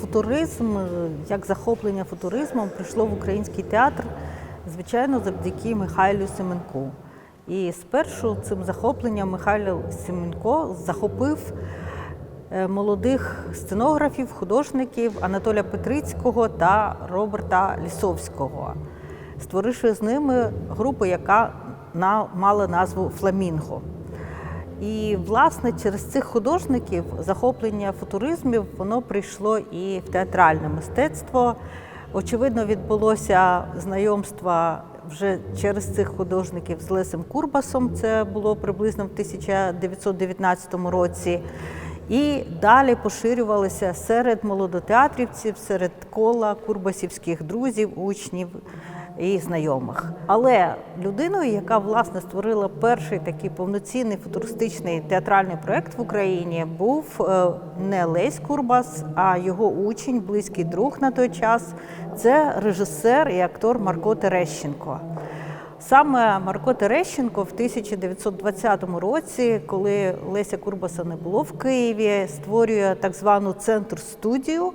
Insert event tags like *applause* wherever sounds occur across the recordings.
Футуризм, як захоплення футуризмом, прийшло в український театр, звичайно, завдяки Михайлу Семенку. І спершу цим захопленням Михайло Семенко захопив е, молодих сценографів, художників Анатолія Петрицького та Роберта Лісовського, створивши з ними групу, яка мала назву Фламінго. І власне через цих художників захоплення футуризмів воно прийшло і в театральне мистецтво. Очевидно, відбулося знайомство вже через цих художників з Лесем Курбасом. Це було приблизно в 1919 році. І далі поширювалося серед молодотеатрівців, серед кола курбасівських друзів, учнів і знайомих. Але людиною, яка власне створила перший такий повноцінний футуристичний театральний проект в Україні, був е, не Лесь Курбас, а його учень, близький друг на той час. Це режисер і актор Марко Терещенко. Саме Марко Терещенко в 1920 році, коли Леся Курбаса не було в Києві, створює так звану центр-студію.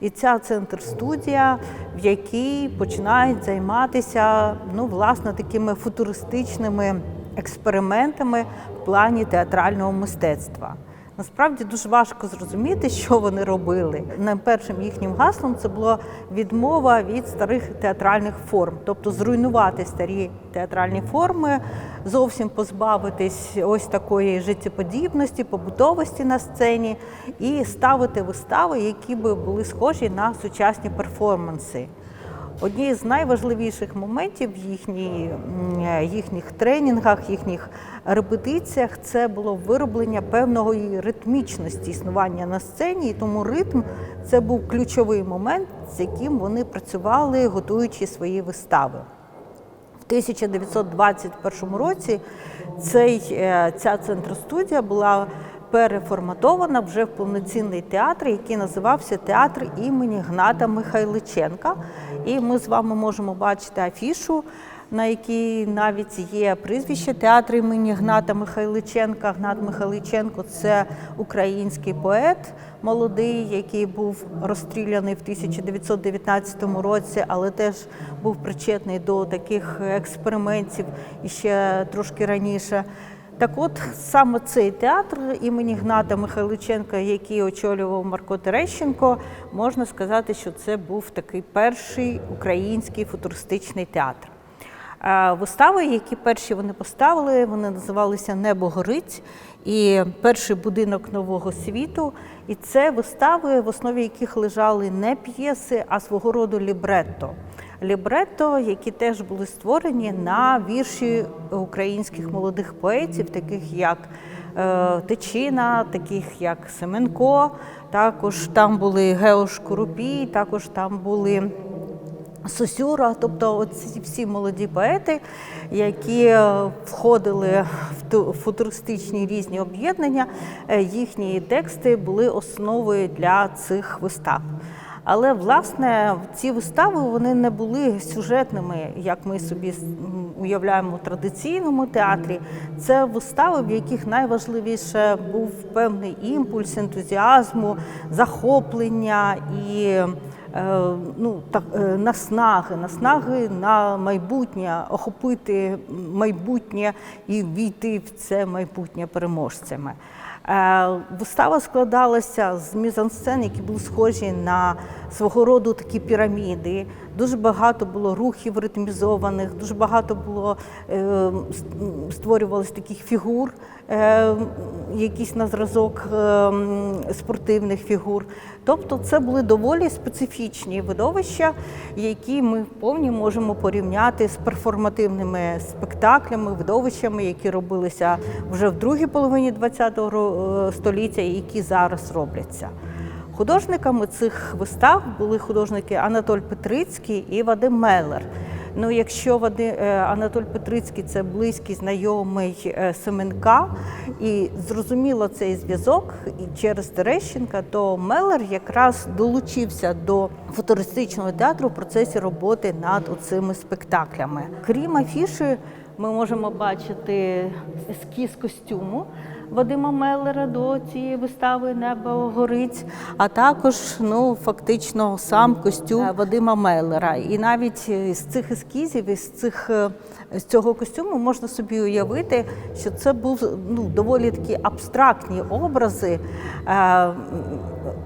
І ця центр-студія, в якій починають займатися ну, власне, такими футуристичними експериментами в плані театрального мистецтва. Насправді дуже важко зрозуміти, *laughs* що вони робили. Найпершим їхнім гаслом це була відмова від старих театральних форм, тобто зруйнувати старі театральні форми, зовсім позбавитись ось такої життєподібності, побутовості на сцені і ставити вистави, які би були схожі на сучасні перформанси. Однією з найважливіших моментів в їхній, м, їхніх тренінгах, їхніх репетиціях це було вироблення певної ритмічності існування на сцені, і тому ритм це був ключовий момент, з яким вони працювали, готуючи свої вистави. В 1921 році цей, е, ця центростудія була переформатована вже в повноцінний театр, який називався Театр імені Гната Михайличенка. І ми з вами можемо бачити афішу, на якій навіть є прізвище театру імені Гната Михайличенка. Гнат Михайличенко це український поет молодий, який був розстріляний в 1919 році, але теж був причетний до таких експериментів іще трошки раніше. Так от саме цей театр імені Гната Михайличенка, який очолював Марко Терещенко, можна сказати, що це був такий перший український футуристичний театр. Е, Вистави, які перші вони поставили, вони називалися Небо горить і перший будинок нового світу. І це вистави, в основі яких лежали не п'єси, а свого роду лібретто. Лібретто, які теж були створені на вірші українських молодих поетів, таких як е, Тичина, таких як Семенко. Також там були Геош Курупій, також там були. Сосюра, тобто ці всі молоді поети, які е, входили в футуристичні різні об'єднання, е, їхні тексти були основою для цих вистав. Але власне ці вистави вони не були сюжетними, як ми собі уявляємо у традиційному театрі. Це вистави, в яких найважливіше був певний імпульс ентузіазму, захоплення і ну, так, е, наснаги, наснаги на майбутнє, охопити майбутнє і війти в це майбутнє переможцями. Е, Вистава складалася з мізансцен, які були схожі на свого роду такі піраміди. Дуже багато було рухів ритмізованих, дуже багато було е, створювалось таких фігур, е, якісь на зразок е, спортивних фігур. Тобто це були доволі специфічні видовища, які ми вповні можемо порівняти з перформативними спектаклями, видовищами, які робилися вже в другій половині ХХ століття і які зараз робляться. Художниками цих вистав були художники Анатоль Петрицький і Вадим Меллер. Ну, якщо Вади, е, Анатоль Петрицький це близький знайомий е, Семенка, і зрозуміло цей зв'язок і через Терещенка, то Меллер якраз долучився до футуристичного театру в процесі роботи над оцими спектаклями. Крім афіші, ми можемо бачити ескіз костюму. Вадима Меллера до цієї вистави Небо горить, а також ну, фактично сам костюм Вадима Меллера. І навіть з цих ескізів, із цих е, з цього костюму можна собі уявити, що це був ну, доволі такі абстрактні образи, е,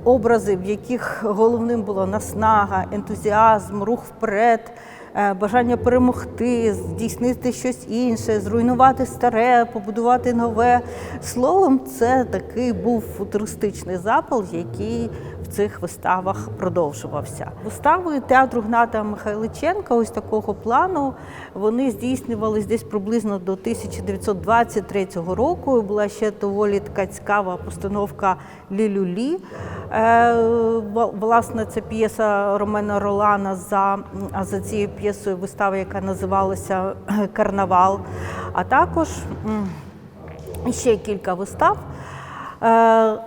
образи, в яких головним було наснага, ентузіазм, рух вперед. Е, Бажання перемогти, здійснити щось інше, зруйнувати старе, побудувати нове. Словом, це такий був футуристичний запал, який в цих виставах продовжувався. Вистави театру Гната Михайличенка, ось такого плану, вони здійснювалися десь приблизно до 1923 року. Була ще доволі така цікава постановка Лілюлі. Е, Власне, це п'єса Ромена Ролана за, за цією п'єсою вистава, яка називалася *clears throat* Карнавал. А також ще кілька вистав. Е,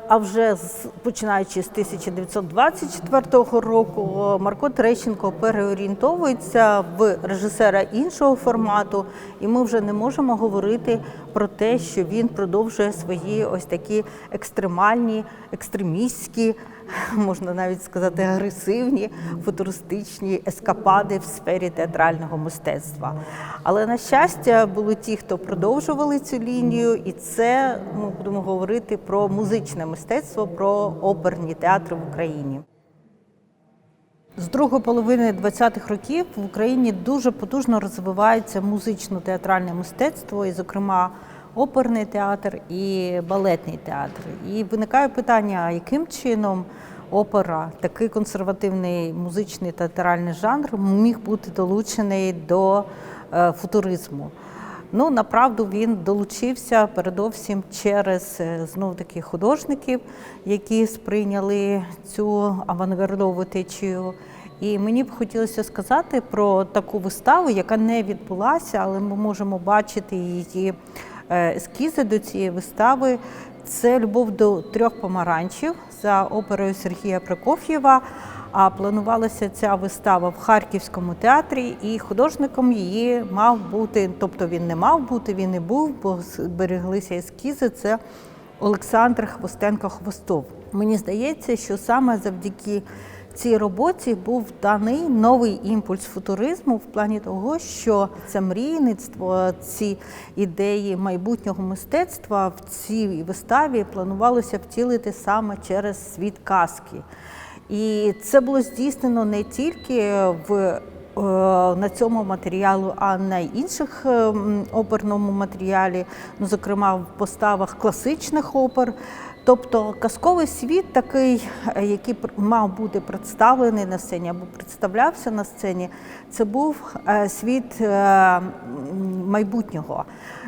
А вже починаючи з 1924 року Марко Терещенко переорієнтовується в режисера іншого формату, і ми вже не можемо говорити про те, що він продовжує свої ось такі екстремальні, екстремістські, *laughs* можна навіть сказати, агресивні футуристичні ескапади в сфері театрального мистецтва. Але на щастя, були ті, хто продовжували цю лінію, і це ми будемо говорити про музичне мистецтво, про оперні театри в Україні. З другої половини ХХ років в Україні дуже потужно розвивається музично-театральне мистецтво, і, зокрема, оперний театр і балетний театр. І виникає питання, яким чином опера, такий консервативний музичний театральний жанр, міг бути долучений до е, футуризму. Ну, направду він долучився передовсім через знов таки художників, які сприйняли цю авангардову течію. І мені б хотілося сказати про таку виставу, яка не відбулася, але ми можемо бачити її е, ескізи до цієї вистави. Це Любов до трьох помаранчів за оперою Сергія Прокоф'єва. А планувалася ця вистава в Харківському театрі, і художником її мав бути, тобто він не мав бути, він і був, бо збереглися ескізи. Це Олександр Хвостенко Хвостов. Мені здається, що саме завдяки цій роботі був даний новий імпульс футуризму в плані того, що це мрійництво, ці ідеї майбутнього мистецтва в цій виставі планувалося втілити саме через світ казки. І це було здійснено не тільки в е, на цьому матеріалу, а на інших е, оперному матеріалі, ну, зокрема в поставах класичних опер. Тобто казковий світ такий, який мав бути представлений на сцені або представлявся на сцені, це був е, світ е, майбутнього.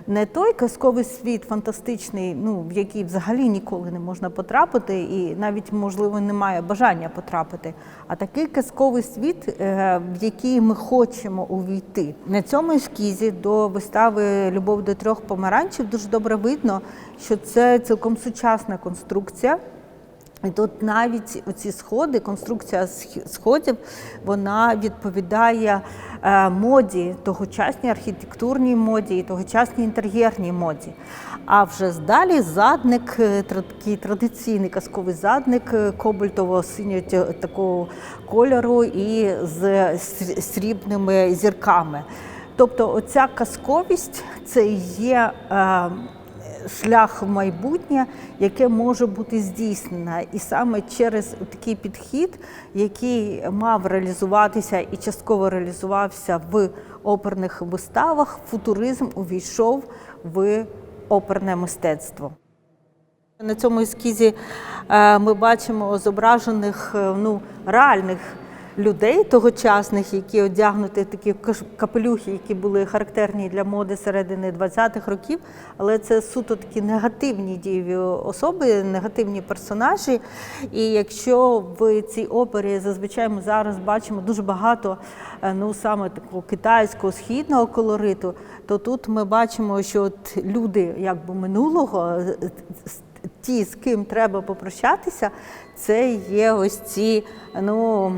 Не той казковий світ фантастичний, ну в який взагалі ніколи не можна потрапити, і навіть можливо немає бажання потрапити. А такий казковий світ, е, в який ми хочемо увійти. На цьому ескізі до вистави Любов до трьох помаранчів дуже добре видно, що це цілком сучасна конструкція. І тут навіть оці сходи, конструкція сх- сходів, вона відповідає е, моді, тогочасній архітектурній моді і тогочасній інтер'єрній моді. А вже здалі задник, е, такий традиційний казковий задник е, кобальтового синього такого кольору і з срібними зірками. Тобто, оця казковість це є. Шлях в майбутнє, яке може бути здійснене. І саме через такий підхід, який мав реалізуватися і частково реалізувався в оперних виставах, футуризм увійшов в оперне мистецтво. На цьому ескізі е, ми бачимо зображених е, ну, реальних людей тогочасних, які одягнуті такі капелюхи, які були характерні для моди середини 20-х років. Але це суто такі негативні дієві особи, негативні персонажі. І якщо в цій опері зазвичай ми зараз бачимо дуже багато е, ну, саме такого китайського східного колориту, то тут ми бачимо, що от люди якби минулого. е, ті, з ким треба попрощатися, це є ось ці ну,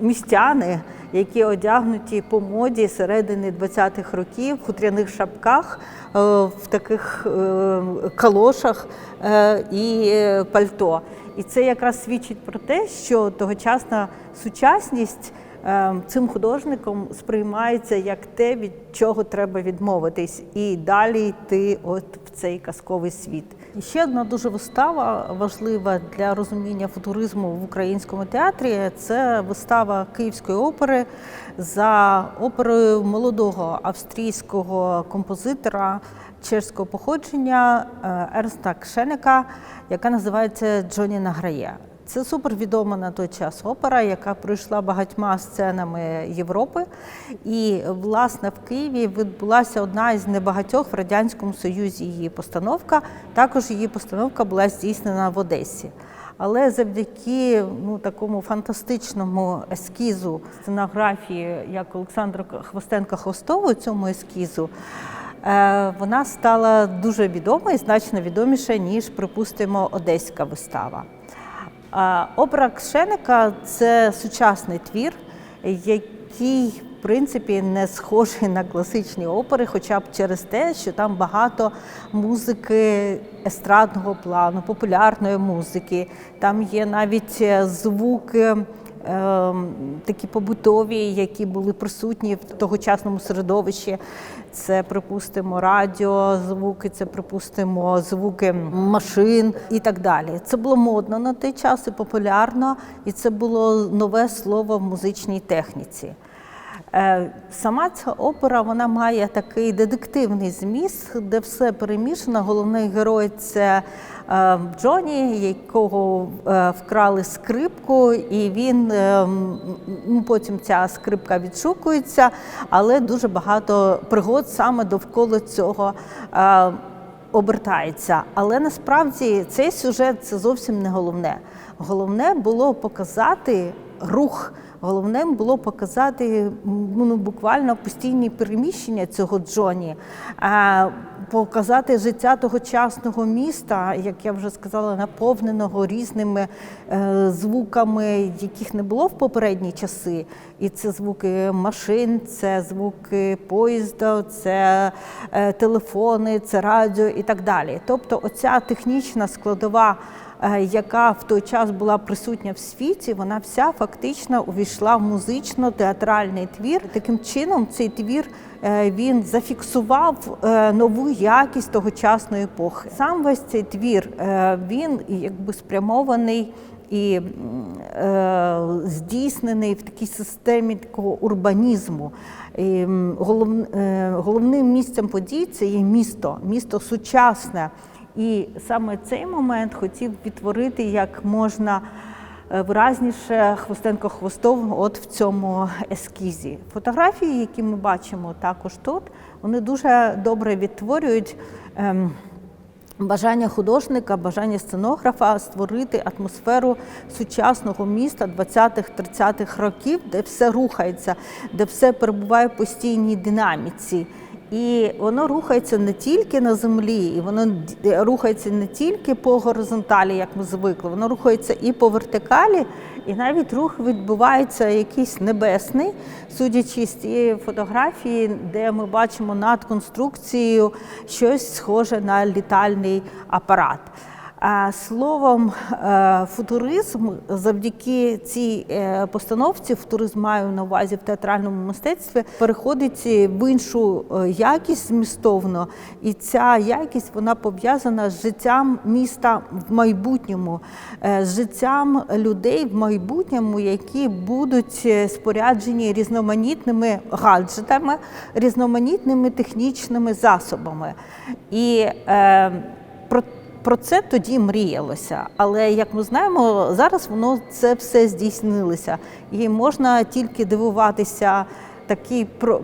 містяни, які одягнуті по моді середини 20-х років в хутряних шапках, е, в таких е, калошах е, і е, пальто. І це якраз свідчить про те, що тогочасна сучасність е, цим художником сприймається як те, від чого треба відмовитись, і далі йти от в цей казковий світ. І ще одна дуже вистава важлива для розуміння футуризму в українському театрі. Це вистава Київської опери за оперою молодого австрійського композитора чешського походження е, Ернста Кшенека, яка називається Джоні Награє. Це супервідома на той час опера, яка пройшла багатьма сценами Європи. І, власне, в Києві відбулася одна із небагатьох в Радянському Союзі її постановка. Також її постановка була здійснена в Одесі. Але завдяки ну, такому фантастичному ескізу сценографії, як Олександра Хвостенка Хвостову, цьому ескізу, е, вона стала дуже відома і значно відоміша, ніж, припустимо, одеська вистава. Опера Кшеника це сучасний твір, який в принципі не схожий на класичні опери, хоча б через те, що там багато музики естрадного плану, популярної музики. Там є навіть е, звуки. Ем, Такі побутові, які були присутні в тогочасному середовищі. Це, припустимо, радіозвуки, це припустимо звуки машин і так далі. Це було модно на той час і популярно, і це було нове слово в музичній техніці. Е, Сама ця опера вона має такий детективний зміст, де все перемішано. Головний герой це е, Джоні, якого е, вкрали скрипку, і він потім ця скрипка відшукується, але дуже багато пригод саме довкола цього. Обертається, але насправді цей сюжет це зовсім не головне. Головне було показати рух. Головне було показати ну, буквально постійні переміщення цього Джоні, показати життя тогочасного міста, як я вже сказала, наповненого різними е, звуками, яких не було в попередні часи. І це звуки машин, це звуки поїзда, це е, телефони, це радіо і так далі. Тобто, оця технічна складова яка в той час була присутня в світі, вона вся фактично увійшла в музично-театральний твір. Таким чином, цей твір е, він зафіксував е, нову якість тогочасної епохи. Сам весь цей твір е, він якби спрямований. І е, здійснений в такій системі такого урбанізму. І, голов, е, головним місцем подій це є місто, місто сучасне. І саме цей момент хотів відтворити як можна е, виразніше Хвостенко Хвостов от в цьому ескізі. Фотографії, які ми бачимо також тут, вони дуже добре відтворюють. ем, Бажання художника, бажання сценографа створити атмосферу сучасного міста 20-30-х років, де все рухається, де все перебуває в постійній динаміці. І воно рухається не тільки на землі, і воно рухається не тільки по горизонталі, як ми звикли, воно рухається і по вертикалі, і навіть рух відбувається якийсь небесний, судячи з цієї фотографії, де ми бачимо над конструкцією щось схоже на літальний апарат. Словом, е, футуризм завдяки цій е, постановці, футуризм маю на увазі в театральному мистецтві, переходить в іншу е, якість змістовно, і ця якість вона пов'язана з життям міста в майбутньому, з життям людей в майбутньому, які будуть споряджені різноманітними гаджетами, різноманітними технічними засобами. І е, про про це тоді мріялося, але як ми знаємо, зараз воно це все здійснилося, і можна тільки дивуватися такі про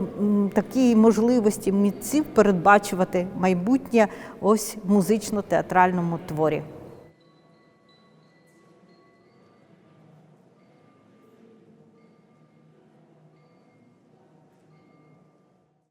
такі можливості митців передбачувати майбутнє ось музично-театральному творі.